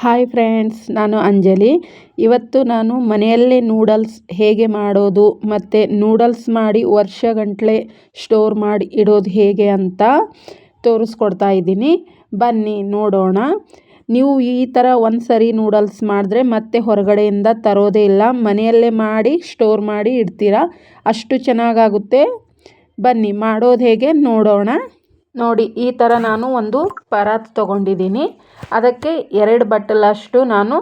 Hi friends ನಾನು ಅಂಜಲಿ. ಇವತ್ತು ನಾನು ಮನೆಯಲ್ಲೇ ನೂಡಲ್ಸ್ ಹೇಗೆ ಮಾಡೋದು ಮತ್ತು ನೂಡಲ್ಸ್ ಮಾಡಿ ವರ್ಷಗಂಟ್ಲೆ ಸ್ಟೋರ್ ಮಾಡಿ ಇಡೋದು ಹೇಗೆ ಅಂತ ತೋರಿಸ್ಕೊಡ್ತಾ ಇದ್ದೀನಿ. ಬನ್ನಿ ನೋಡೋಣ. ನೀವು ಈ ಥರ ಒಂದು ಸರಿ ನೂಡಲ್ಸ್ ಮಾಡಿದ್ರೆ ಮತ್ತೆ ಹೊರಗಡೆಯಿಂದ ತರೋದೇ ಇಲ್ಲ. ಮನೆಯಲ್ಲೇ ಮಾಡಿ ಸ್ಟೋರ್ ಮಾಡಿ ಇಡ್ತೀರಾ? ಅಷ್ಟು ಚೆನ್ನಾಗಾಗುತ್ತೆ. ಬನ್ನಿ ಮಾಡೋದು ಹೇಗೆ ನೋಡೋಣ. ನೋಡಿ, ಈ ಥರ ನಾನು ಒಂದು ಪರಾತ್ ತೊಗೊಂಡಿದ್ದೀನಿ. ಅದಕ್ಕೆ ಎರಡು ಬಟ್ಟಲಷ್ಟು ನಾನು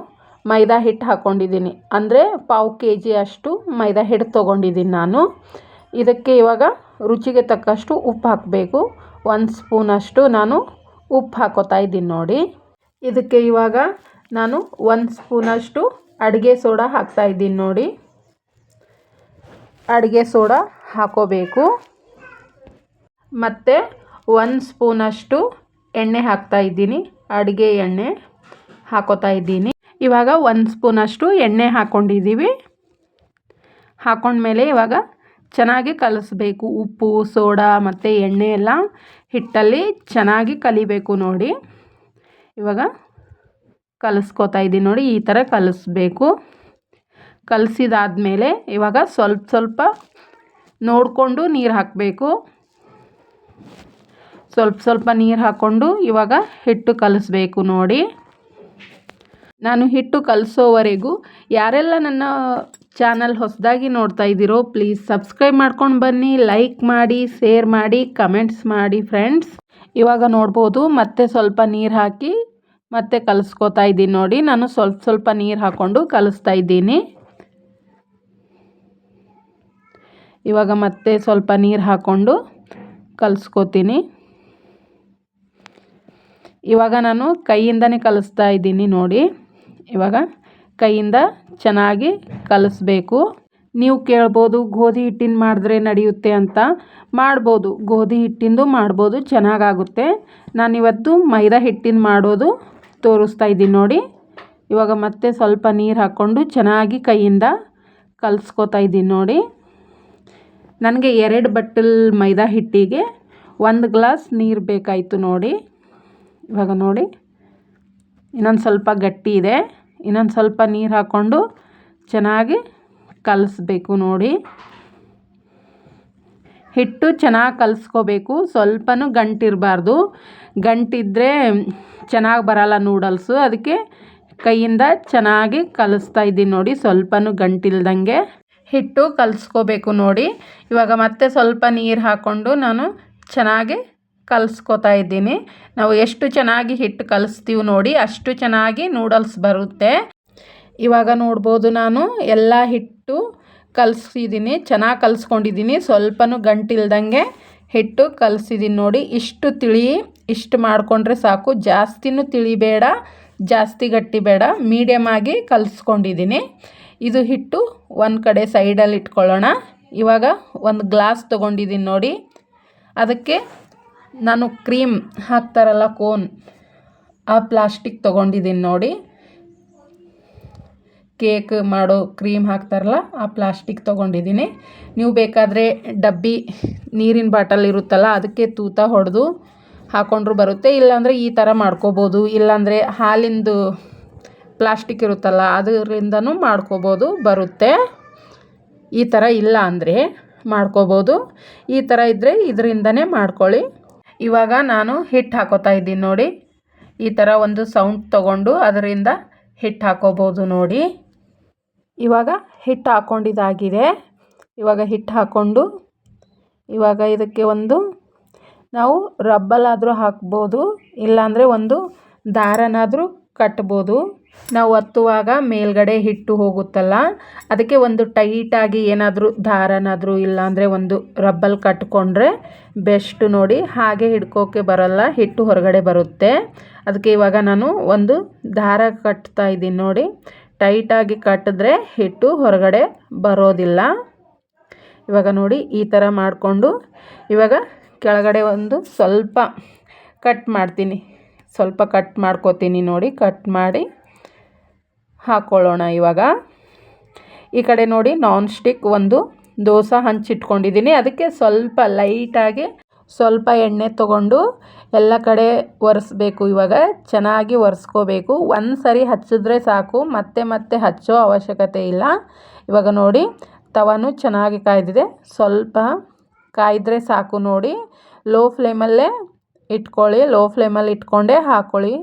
ಮೈದಾ ಹಿಟ್ಟು ಹಾಕ್ಕೊಂಡಿದ್ದೀನಿ ಅಂದರೆ ಪಾವು ಕೆ ಜಿ ಅಷ್ಟು ಮೈದಾ ಹಿಟ್ಟು ತೊಗೊಂಡಿದ್ದೀನಿ ನಾನು. ಇದಕ್ಕೆ ಇವಾಗ ರುಚಿಗೆ ತಕ್ಕಷ್ಟು ಉಪ್ಪು ಹಾಕಬೇಕು. ಒಂದು ಸ್ಪೂನಷ್ಟು ನಾನು ಉಪ್ಪು ಹಾಕೋತಾ ಇದ್ದೀನಿ ನೋಡಿ. ಇದಕ್ಕೆ ಇವಾಗ ನಾನು ಒಂದು ಸ್ಪೂನಷ್ಟು ಅಡುಗೆ ಸೋಡಾ ಹಾಕ್ತಾಯಿದ್ದೀನಿ ನೋಡಿ. ಅಡುಗೆ ಸೋಡಾ ಹಾಕೋಬೇಕು. ಮತ್ತು ಒಂದು ಸ್ಪೂನಷ್ಟು ಎಣ್ಣೆ ಹಾಕ್ತಾ ಇದ್ದೀನಿ, ಅಡುಗೆ ಎಣ್ಣೆ ಹಾಕೋತಾ ಇದ್ದೀನಿ. ಇವಾಗ ಒಂದು ಸ್ಪೂನಷ್ಟು ಎಣ್ಣೆ ಹಾಕ್ಕೊಂಡಿದ್ದೀವಿ ಹಾಕೊಂಡ್ಮೇಲೆ ಇವಾಗ ಚೆನ್ನಾಗಿ ಕಲಿಸ್ಬೇಕು, ಉಪ್ಪು, ಸೋಡಾ ಮತ್ತು ಎಣ್ಣೆ ಎಲ್ಲ ಹಿಟ್ಟಲ್ಲಿ ಚೆನ್ನಾಗಿ ಕಲಿಬೇಕು ನೋಡಿ. ಇವಾಗ ಕಲಿಸ್ಕೋತಾ ಇದ್ದೀನಿ ನೋಡಿ, ಈ ಥರ ಕಲಿಸ್ಬೇಕು. ಕಲಸಿದಾದ್ಮೇಲೆ ಇವಾಗ ಸ್ವಲ್ಪ ಸ್ವಲ್ಪ ನೋಡಿಕೊಂಡು ನೀರು ಹಾಕಬೇಕು. ಸ್ವಲ್ಪ ಸ್ವಲ್ಪ ನೀರು ಹಾಕ್ಕೊಂಡು ಇವಾಗ ಹಿಟ್ಟು ಕಲಿಸ್ಬೇಕು ನೋಡಿ. ನಾನು ಹಿಟ್ಟು ಕಲಿಸೋವರೆಗೂ ಯಾರೆಲ್ಲ ನನ್ನ ಚಾನಲ್ ಹೊಸದಾಗಿ ನೋಡ್ತಾ ಇದ್ದೀರೋ ಪ್ಲೀಸ್ ಸಬ್ಸ್ಕ್ರೈಬ್ ಮಾಡ್ಕೊಂಡು ಬನ್ನಿ, ಲೈಕ್ ಮಾಡಿ, ಶೇರ್ ಮಾಡಿ, ಕಮೆಂಟ್ಸ್ ಮಾಡಿ ಫ್ರೆಂಡ್ಸ್. ಇವಾಗ ನೋಡ್ಬೋದು ಮತ್ತೆ ಸ್ವಲ್ಪ ನೀರು ಹಾಕಿ ಮತ್ತೆ ಕಲಿಸ್ಕೋತಾ ಇದ್ದೀನಿ ನೋಡಿ. ನಾನು ಸ್ವಲ್ಪ ಸ್ವಲ್ಪ ನೀರು ಹಾಕ್ಕೊಂಡು ಕಲಿಸ್ತಾ ಇದ್ದೀನಿ. ಇವಾಗ ಮತ್ತೆ ಸ್ವಲ್ಪ ನೀರು ಹಾಕ್ಕೊಂಡು ಕಲಿಸ್ಕೋತೀನಿ. ಇವಾಗ ನಾನು ಕೈಯಿಂದನೇ ಕಲಿಸ್ತಾ ಇದ್ದೀನಿ ನೋಡಿ. ಇವಾಗ ಕೈಯಿಂದ ಚೆನ್ನಾಗಿ ಕಲಿಸ್ಬೇಕು. ನೀವು ಕೇಳ್ಬೋದು, ಗೋಧಿ ಹಿಟ್ಟಿನ ಮಾಡಿದ್ರೆ ನಡೆಯುತ್ತೆ ಅಂತ. ಮಾಡ್ಬೋದು, ಗೋಧಿ ಹಿಟ್ಟಿಂದು ಮಾಡ್ಬೋದು, ಚೆನ್ನಾಗಾಗುತ್ತೆ. ನಾನಿವತ್ತು ಮೈದಾ ಹಿಟ್ಟಿನ ಮಾಡೋದು ತೋರಿಸ್ತಾ ಇದ್ದೀನಿ ನೋಡಿ. ಇವಾಗ ಮತ್ತೆ ಸ್ವಲ್ಪ ನೀರು ಹಾಕ್ಕೊಂಡು ಚೆನ್ನಾಗಿ ಕೈಯಿಂದ ಕಲಿಸ್ಕೋತಾ ಇದ್ದೀನಿ ನೋಡಿ. ನನಗೆ ಎರಡು ಬಟ್ಟಲ್ ಮೈದಾ ಹಿಟ್ಟಿಗೆ ಒಂದು ಗ್ಲಾಸ್ ನೀರು ಬೇಕಾಯಿತು ನೋಡಿ. ಇವಾಗ ನೋಡಿ. ಇನ್ನೊಂದು ಸ್ವಲ್ಪ ಗಟ್ಟಿ ಇದೆ. ಇನ್ನೊಂದು ಸ್ವಲ್ಪ ನೀರು ಹಾಕ್ಕೊಂಡು ಚೆನ್ನಾಗಿ ಕಲಿಸ್ಬೇಕು ನೋಡಿ. ಹಿಟ್ಟು ಚೆನ್ನಾಗಿ ಕಲಿಸ್ಕೋಬೇಕು. ಸ್ವಲ್ಪನೂ ಗಂಟಿರಬಾರ್ದು. ಗಂಟಿದ್ರೆ ಚೆನ್ನಾಗಿ ಬರಲ್ಲ ನೂಡಲ್ಸು ಅದಕ್ಕೆ ಕೈಯಿಂದ ಚೆನ್ನಾಗಿ ಕಲಿಸ್ತಾ ಇದ್ದೀನಿ ನೋಡಿ. ಸ್ವಲ್ಪನೂ ಗಂಟಿಲ್ದಂಗೆ ಹಿಟ್ಟು ಕಲಿಸ್ಕೋಬೇಕು ನೋಡಿ. ಇವಾಗ ಮತ್ತೆ ಸ್ವಲ್ಪ ನೀರು ಹಾಕ್ಕೊಂಡು ನಾನು ಚೆನ್ನಾಗಿ ಕಲಿಸ್ಕೋತಾ ಇದ್ದೀನಿ. ನಾವು ಎಷ್ಟು ಚೆನ್ನಾಗಿ ಹಿಟ್ಟು ಕಲಿಸ್ತೀವಿ ನೋಡಿ, ಅಷ್ಟು ಚೆನ್ನಾಗಿ ನೂಡಲ್ಸ್ ಬರುತ್ತೆ. ಇವಾಗ ನೋಡ್ಬೋದು ನಾನು ಎಲ್ಲ ಹಿಟ್ಟು ಕಲಿಸಿದ್ದೀನಿ ಚೆನ್ನಾಗಿ ಕಲಿಸ್ಕೊಂಡಿದ್ದೀನಿ ಸ್ವಲ್ಪನೂ ಗಂಟಿಲ್ದಂಗೆ ಹಿಟ್ಟು ಕಲಿಸಿದ್ದೀನಿ ನೋಡಿ. ಇಷ್ಟು ತಿಳಿ, ಇಷ್ಟು ಮಾಡಿಕೊಂಡ್ರೆ ಸಾಕು. ಜಾಸ್ತಿನೂ ತಿಳಿಬೇಡ, ಜಾಸ್ತಿ ಗಟ್ಟಿ ಬೇಡ. ಮೀಡಿಯಮ್ ಆಗಿ ಕಲಿಸ್ಕೊಂಡಿದ್ದೀನಿ ಇದು ಹಿಟ್ಟು ಒಂದು ಕಡೆ ಸೈಡಲ್ಲಿ ಇಟ್ಕೊಳ್ಳೋಣ. ಇವಾಗ ಒಂದು ಗ್ಲಾಸ್ ತೊಗೊಂಡಿದ್ದೀನಿ ನೋಡಿ. ಅದಕ್ಕೆ ನಾನು ಕ್ರೀಮ್ ಹಾಕ್ತಾರಲ್ಲ ಕೋನ್, ಆ ಪ್ಲಾಸ್ಟಿಕ್ ತೊಗೊಂಡಿದ್ದೀನಿ ನೋಡಿ. ಕೇಕ್ ಮಾಡೋ ಕ್ರೀಮ್ ಹಾಕ್ತಾರಲ್ಲ, ಆ ಪ್ಲಾಸ್ಟಿಕ್ ತೊಗೊಂಡಿದ್ದೀನಿ ನೀವು ಬೇಕಾದರೆ ಡಬ್ಬಿ ನೀರಿನ ಬಾಟಲ್ ಇರುತ್ತಲ್ಲ, ಅದಕ್ಕೆ ತೂತ ಹೊಡೆದು ಹಾಕ್ಕೊಂಡ್ರು ಬರುತ್ತೆ. ಇಲ್ಲಾಂದರೆ ಈ ಥರ ಮಾಡ್ಕೋಬೋದು. ಇಲ್ಲಾಂದರೆ ಹಾಲಿಂದು ಪ್ಲಾಸ್ಟಿಕ್ ಇರುತ್ತಲ್ಲ, ಅದರಿಂದನೂ ಮಾಡ್ಕೋಬೋದು, ಬರುತ್ತೆ. ಈ ಥರ ಇಲ್ಲ ಅಂದರೆ ಮಾಡ್ಕೋಬೋದು. ಈ ಥರ ಇದ್ದರೆ ಇದರಿಂದನೇ ಮಾಡ್ಕೊಳ್ಳಿ. ಇವಾಗ ನಾನು ಹಿಟ್ಟು ಹಾಕೋತಾ ಇದ್ದೀನಿ ನೋಡಿ. ಈ ಥರ ಒಂದು ಸೌಂಡ್ ತಗೊಂಡು ಅದರಿಂದ ಹಿಟ್ಟು ಹಾಕೋಬೋದು ನೋಡಿ. ಇವಾಗ ಹಿಟ್ಟು ಹಾಕ್ಕೊಂಡಿದ್ದಾಗಿದೆ ಇವಾಗ ಹಿಟ್ಟು ಹಾಕ್ಕೊಂಡು ಇವಾಗ ಇದಕ್ಕೆ ಒಂದು ನಾವು ರಬ್ಬಲಾದರೂ ಹಾಕ್ಬೋದು, ಇಲ್ಲಾಂದರೆ ಒಂದು ದಾರನಾದರೂ ಕಟ್ಬೋದು. ನಾವು ಒತ್ತುವಾಗ ಮೇಲ್ಗಡೆ ಹಿಟ್ಟು ಹೋಗುತ್ತಲ್ಲ, ಅದಕ್ಕೆ ಒಂದು ಟೈಟಾಗಿ ಏನಾದರೂ ದಾರನಾದರೂ ಇಲ್ಲಾಂದರೆ ಒಂದು ರಬ್ಬಲ್ ಕಟ್ಕೊಂಡ್ರೆ ಬೆಸ್ಟ್ ನೋಡಿ. ಹಾಗೆ ಹಿಡ್ಕೋಕೆ ಬರಲ್ಲ, ಹಿಟ್ಟು ಹೊರಗಡೆ ಬರುತ್ತೆ. ಅದಕ್ಕೆ ಇವಾಗ ನಾನು ಒಂದು ದಾರ ಕಟ್ತಾ ಇದ್ದೀನಿ ನೋಡಿ. ಟೈಟಾಗಿ ಕಟ್ಟಿದ್ರೆ ಹಿಟ್ಟು ಹೊರಗಡೆ ಬರೋದಿಲ್ಲ. ಇವಾಗ ನೋಡಿ ಈ ಥರ ಮಾಡಿಕೊಂಡು, ಇವಾಗ ಕೆಳಗಡೆ ಒಂದು ಸ್ವಲ್ಪ ಕಟ್ ಮಾಡ್ತೀನಿ. ಸ್ವಲ್ಪ ಕಟ್ ಮಾಡ್ಕೋತೀನಿ ನೋಡಿ, ಕಟ್ ಮಾಡಿ. ಹಾಕ್ಕೊಳ್ಳೋಣ ಇವಾಗ. ಈ ಕಡೆ ನೋಡಿ ನಾನ್ ಸ್ಟಿಕ್ ಒಂದು ದೋಸೆ ಹಂಚಿಟ್ಕೊಂಡಿದ್ದೀನಿ. ಅದಕ್ಕೆ ಸ್ವಲ್ಪ ಲೈಟಾಗಿ ಸ್ವಲ್ಪ ಎಣ್ಣೆ ತಗೊಂಡು ಎಲ್ಲ ಕಡೆ ಒರೆಸ್ಬೇಕು ಇವಾಗ. ಚೆನ್ನಾಗಿ ಒರೆಸ್ಕೋಬೇಕು. ಒಂದು ಸರಿ ಹಚ್ಚಿದ್ರೆ ಸಾಕು. ಮತ್ತೆ ಮತ್ತೆ ಹಚ್ಚೋ ಅವಶ್ಯಕತೆ ಇಲ್ಲ. ಇವಾಗ ನೋಡಿ, ತವನು ಚೆನ್ನಾಗಿ ಕಾಯ್ದಿದೆ. ಸ್ವಲ್ಪ ಕಾಯಿದ್ರೆ ಸಾಕು ನೋಡಿ. ಲೋ ಫ್ಲೇಮಲ್ಲೇ ಇಟ್ಕೊಳ್ಳಿ. ಲೋ ಫ್ಲೇಮಲ್ಲಿ ಇಟ್ಕೊಂಡೇ ಹಾಕ್ಕೊಳ್ಳಿ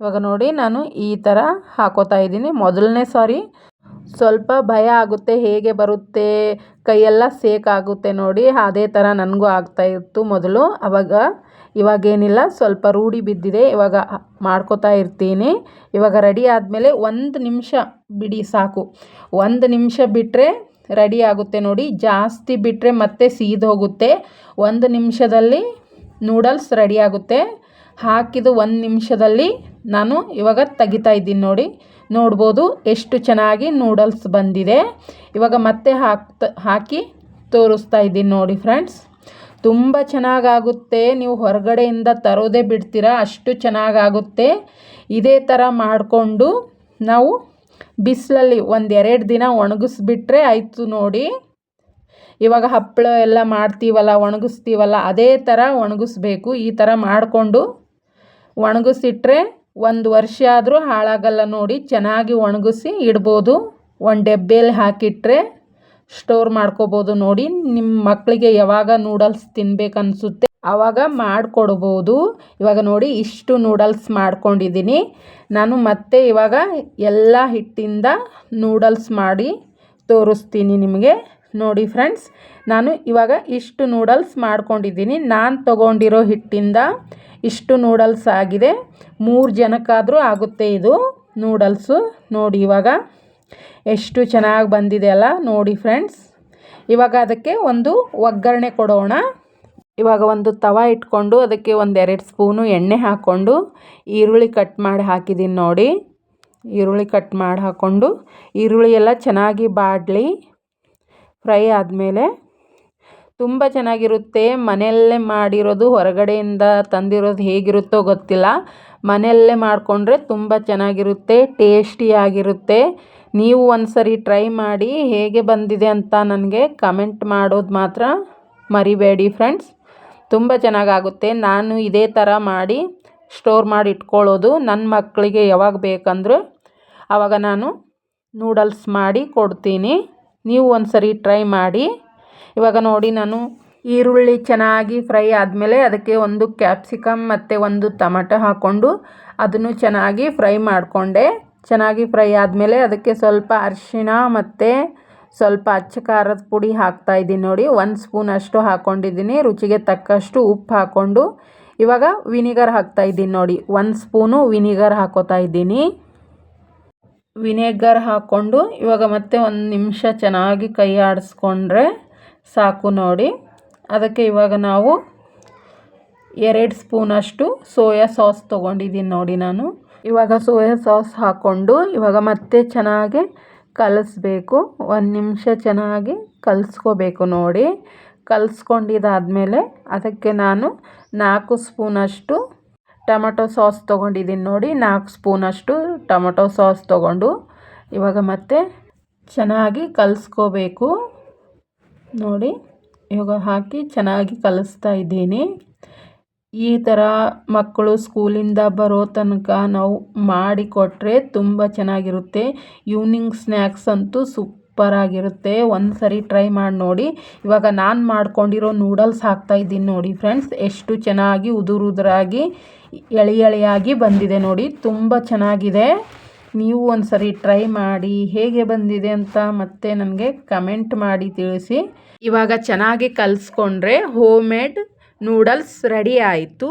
ಇವಾಗ ನೋಡಿ ನಾನು ಈ ಥರ ಹಾಕೋತಾ ಇದ್ದೀನಿ. ಮೊದಲನೇ ಸಾರಿ ಸ್ವಲ್ಪ ಭಯ ಆಗುತ್ತೆ, ಹೇಗೆ ಬರುತ್ತೆ, ಕೈಯೆಲ್ಲ ಸೇಕ್ ಆಗುತ್ತೆ ನೋಡಿ. ಅದೇ ಥರ ನನಗೂ ಆಗ್ತಾ ಇತ್ತು ಮೊದಲು. ಅವಾಗ ಇವಾಗೇನಿಲ್ಲ ಸ್ವಲ್ಪ ರೂಢಿ ಬಿದ್ದಿದೆ. ಇವಾಗ ಮಾಡ್ಕೋತಾ ಇರ್ತೀನಿ. ಇವಾಗ ರೆಡಿ ಆದಮೇಲೆ ಒಂದು ನಿಮಿಷ ಬಿಡಿ ಸಾಕು. ಒಂದು ನಿಮಿಷ ಬಿಟ್ಟರೆ ರೆಡಿ ಆಗುತ್ತೆ ನೋಡಿ. ಜಾಸ್ತಿ ಬಿಟ್ಟರೆ ಮತ್ತೆ ಸೀದೋಗುತ್ತೆ. ಒಂದು ನಿಮಿಷದಲ್ಲಿ ನೂಡಲ್ಸ್ ರೆಡಿ ಆಗುತ್ತೆ. ಹಾಕಿದ ಒಂದು ನಿಮಿಷದಲ್ಲಿ ನಾನು ಇವಾಗ ತೆಗಿತಾ ಇದ್ದೀನಿ ನೋಡಿ. ನೋಡ್ಬೋದು ಎಷ್ಟು ಚೆನ್ನಾಗಿ ನೂಡಲ್ಸ್ ಬಂದಿದೆ. ಇವಾಗ ಮತ್ತೆ ಹಾಕ್ತ, ಹಾಕಿ ತೋರಿಸ್ತಾ ಇದ್ದೀನಿ ನೋಡಿ ಫ್ರೆಂಡ್ಸ್ ತುಂಬ ಚೆನ್ನಾಗಾಗುತ್ತೆ. ನೀವು ಹೊರಗಡೆಯಿಂದ ತರೋದೇ ಬಿಡ್ತೀರಾ, ಅಷ್ಟು ಚೆನ್ನಾಗಾಗುತ್ತೆ. ಇದೇ ಥರ ಮಾಡಿಕೊಂಡು ನಾವು ಬಿಸಿಲಲ್ಲಿ ಒಂದೆರಡು ದಿನ ಒಣಗಿಸ್ಬಿಟ್ರೆ ಆಯಿತು ನೋಡಿ. ಇವಾಗ ಹಪ್ಪಳ ಎಲ್ಲ ಮಾಡ್ತೀವಲ್ಲ, ಒಣಗಿಸ್ತೀವಲ್ಲ, ಅದೇ ಥರ ಒಣಗಿಸ್ಬೇಕು. ಈ ಥರ ಮಾಡಿಕೊಂಡು ಒಣಗಿಸಿಟ್ರೆ ಒಂದು ವರ್ಷ ಆದರೂ ಹಾಳಾಗಲ್ಲ ನೋಡಿ, ಚೆನ್ನಾಗಿ ಒಣಗಿಸಿ ಇಡ್ಬೋದು. ಒಂದು ಡಬ್ಬೆಯಲ್ಲಿ ಹಾಕಿಟ್ರೆ ಸ್ಟೋರ್ ಮಾಡ್ಕೋಬೋದು ನೋಡಿ. ನಿಮ್ಮ ಮಕ್ಕಳಿಗೆ ಯಾವಾಗ ನೂಡಲ್ಸ್ ತಿನ್ಬೇಕನ್ಸುತ್ತೆ ಆವಾಗ ಮಾಡಿಕೊಡ್ಬೋದು. ಇವಾಗ ನೋಡಿ, ಇಷ್ಟು ನೂಡಲ್ಸ್ ಮಾಡ್ಕೊಂಡಿದ್ದೀನಿ. ನಾನು ಮತ್ತೆ ಇವಾಗ ಎಲ್ಲ ಹಿಟ್ಟಿಂದ ನೂಡಲ್ಸ್ ಮಾಡಿ ತೋರಿಸ್ತೀನಿ ನಿಮಗೆ. ನೋಡಿ ಫ್ರೆಂಡ್ಸ್, ನಾನು ಇವಾಗ ಇಷ್ಟು ನೂಡಲ್ಸ್ ಮಾಡ್ಕೊಂಡಿದ್ದೀನಿ. ನಾನು ತೊಗೊಂಡಿರೋ ಹಿಟ್ಟಿಂದ ಇಷ್ಟು ನೂಡಲ್ಸ್ ಆಗಿದೆ. ಮೂರು ಜನಕ್ಕಾದರೂ ಆಗುತ್ತೆ ಇದು ನೂಡಲ್ಸು. ನೋಡಿ ಇವಾಗ ಎಷ್ಟು ಚೆನ್ನಾಗಿ ಬಂದಿದೆ ಅಲ್ಲ, ನೋಡಿ ಫ್ರೆಂಡ್ಸ್. ಇವಾಗ ಅದಕ್ಕೆ ಒಂದು ಒಗ್ಗರಣೆ ಕೊಡೋಣ. ಇವಾಗ ಒಂದು ತವ ಇಟ್ಕೊಂಡು ಅದಕ್ಕೆ ಒಂದೆರಡು ಸ್ಪೂನು ಎಣ್ಣೆ ಹಾಕ್ಕೊಂಡು ಈರುಳ್ಳಿ ಕಟ್ ಮಾಡಿ ಹಾಕಿದ್ದೀನಿ ನೋಡಿ. ಈರುಳ್ಳಿ ಕಟ್ ಮಾಡಿ ಹಾಕ್ಕೊಂಡು ಈರುಳ್ಳಿ ಎಲ್ಲ ಚೆನ್ನಾಗಿ ಬಾಡಲಿ. ಫ್ರೈ ಆದಮೇಲೆ ತುಂಬ ಚೆನ್ನಾಗಿರುತ್ತೆ. ಮನೆಯಲ್ಲೇ ಮಾಡಿರೋದು, ಹೊರಗಡೆಯಿಂದ ತಂದಿರೋದು ಹೇಗಿರುತ್ತೋ ಗೊತ್ತಿಲ್ಲ. ಮನೆಯಲ್ಲೇ ಮಾಡಿಕೊಂಡ್ರೆ ತುಂಬ ಚೆನ್ನಾಗಿರುತ್ತೆ ಟೇಸ್ಟಿಯಾಗಿರುತ್ತೆ ನೀವು ಒಂದು ಸರಿ ಟ್ರೈ ಮಾಡಿ ಹೇಗೆ ಬಂದಿದೆ ಅಂತ ನನಗೆ ಕಮೆಂಟ್ ಮಾಡೋದು ಮಾತ್ರ ಮರಿಬೇಡಿ ಫ್ರೆಂಡ್ಸ್. ತುಂಬ ಚೆನ್ನಾಗಾಗುತ್ತೆ. ನಾನು ಇದೇ ಥರ ಮಾಡಿ ಸ್ಟೋರ್ ಮಾಡಿ ಇಟ್ಕೊಳ್ಳೋದು. ನನ್ನ ಮಕ್ಕಳಿಗೆ ಯಾವಾಗ ಬೇಕಂದ್ರೆ ಆವಾಗ ನಾನು ನೂಡಲ್ಸ್ ಮಾಡಿ ಕೊಡ್ತೀನಿ. ನೀವು ಒಂದು ಸರಿ ಟ್ರೈ ಮಾಡಿ. ಇವಾಗ ನೋಡಿ ನಾನು ಈರುಳ್ಳಿ ಚೆನ್ನಾಗಿ ಫ್ರೈ ಆದಮೇಲೆ ಅದಕ್ಕೆ ಒಂದು ಕ್ಯಾಪ್ಸಿಕಮ್ ಮತ್ತು ಒಂದು ಟಮಟೊ ಹಾಕ್ಕೊಂಡು ಅದನ್ನು ಚೆನ್ನಾಗಿ ಫ್ರೈ ಮಾಡಿಕೊಂಡೆ. ಚೆನ್ನಾಗಿ ಫ್ರೈ ಆದಮೇಲೆ ಅದಕ್ಕೆ ಸ್ವಲ್ಪ ಅರಿಶಿಣ ಮತ್ತು ಸ್ವಲ್ಪ ಅಚ್ಚ ಖಾರದ ಪುಡಿ ಹಾಕ್ತಾಯಿದ್ದೀನಿ ನೋಡಿ. ಒಂದು ಸ್ಪೂನ್ ಅಷ್ಟು ಹಾಕ್ಕೊಂಡಿದ್ದೀನಿ ರುಚಿಗೆ ತಕ್ಕಷ್ಟು ಉಪ್ಪು ಹಾಕ್ಕೊಂಡು ಇವಾಗ ವಿನಿಗರ್ ಹಾಕ್ತಾಯಿದ್ದೀನಿ ನೋಡಿ. ಒಂದು ಸ್ಪೂನು ವಿನಿಗರ್ ಹಾಕೋತಾ ಇದ್ದೀನಿ. ವಿನೆಗರ್ ಹಾಕ್ಕೊಂಡು ಇವಾಗ ಮತ್ತೆ ಒಂದು ನಿಮಿಷ ಚೆನ್ನಾಗಿ ಕೈ ಆಡಿಸ್ಕೊಂಡ್ರೆ ಸಾಕು ನೋಡಿ. ಅದಕ್ಕೆ ಇವಾಗ ನಾವು ಎರಡು ಸ್ಪೂನಷ್ಟು ಸೋಯಾ ಸಾಸ್ ತೊಗೊಂಡಿದ್ದೀನಿ ನೋಡಿ ನಾನು. ಇವಾಗ ಸೋಯಾ ಸಾಸ್ ಹಾಕ್ಕೊಂಡು ಇವಾಗ ಮತ್ತೆ ಚೆನ್ನಾಗಿ ಕಲಿಸ್ಬೇಕು. ಒಂದು ನಿಮಿಷ ಚೆನ್ನಾಗಿ ಕಲಿಸ್ಕೋಬೇಕು ನೋಡಿ. ಕಲಿಸ್ಕೊಂಡಿದ್ದಾದಮೇಲೆ ಅದಕ್ಕೆ ನಾನು ನಾಲ್ಕು ಸ್ಪೂನಷ್ಟು ಟೊಮಟೊ ಸಾಸ್ ತೊಗೊಂಡಿದ್ದೀನಿ ನೋಡಿ, ನಾಲ್ಕು ಸ್ಪೂನಷ್ಟು ಟೊಮಟೊ ಸಾಸ್ ತೊಗೊಂಡು. ಇವಾಗ ಮತ್ತೆ ಚೆನ್ನಾಗಿ ಕಲಿಸ್ಕೋಬೇಕು. ನೋಡಿ, ಇವಾಗ ಹಾಕಿ ಚೆನ್ನಾಗಿ ಕಲಿಸ್ತಾ ಇದ್ದೀನಿ. ಈ ಥರ ಮಕ್ಕಳು ಸ್ಕೂಲಿಂದ ಬರೋ ತನಕ ನಾವು ಮಾಡಿಕೊಟ್ರೆ ತುಂಬ ಚೆನ್ನಾಗಿರುತ್ತೆ. ಈವ್ನಿಂಗ್ ಸ್ನ್ಯಾಕ್ಸ್ ಅಂತೂ ಸೂಪರಾಗಿರುತ್ತೆ ಒಂದು ಸರಿ ಟ್ರೈ ಮಾಡಿ ನೋಡಿ. ಇವಾಗ ನಾನು ಮಾಡ್ಕೊಂಡಿರೋ ನೂಡಲ್ಸ್ ಹಾಕ್ತಾಯಿದ್ದೀನಿ ನೋಡಿ ಫ್ರೆಂಡ್ಸ್. ಎಷ್ಟು ಚೆನ್ನಾಗಿ ಉದುರು ಉದುರಾಗಿ ಎಳೆ ಎಳೆಯಾಗಿ ಬಂದಿದೆ ನೋಡಿ. ತುಂಬ ಚೆನ್ನಾಗಿದೆ. ನೀವು ಒಂದು ಸರಿ ಟ್ರೈ ಮಾಡಿ ಹೇಗೆ ಬಂದಿದೆ ಅಂತ ಮತ್ತೆ ನನಗೆ ಕಮೆಂಟ್ ಮಾಡಿ ತಿಳಿಸಿ. ಇವಾಗ ಚೆನ್ನಾಗಿ ಕಲಿಸ್ಕೊಂಡ್ರೆ ಹೋಮ್ ಮೇಡ್ ನೂಡಲ್ಸ್ ರೆಡಿ ಆಯಿತು.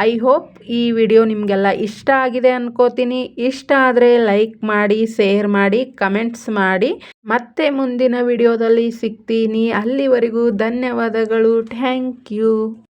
ಐ ಹೋಪ್ ಈ ವಿಡಿಯೋ ನಿಮಗೆಲ್ಲ ಇಷ್ಟ ಆಗಿದೆ ಅನ್ಕೋತೀನಿ. ಇಷ್ಟ ಆದರೆ ಲೈಕ್ ಮಾಡಿ, ಶೇರ್ ಮಾಡಿ, ಕಮೆಂಟ್ಸ್ ಮಾಡಿ. ಮತ್ತೆ ಮುಂದಿನ ವಿಡಿಯೋದಲ್ಲಿ ಸಿಗ್ತೀನಿ. ಅಲ್ಲಿವರೆಗೂ ಧನ್ಯವಾದಗಳು. Thank you.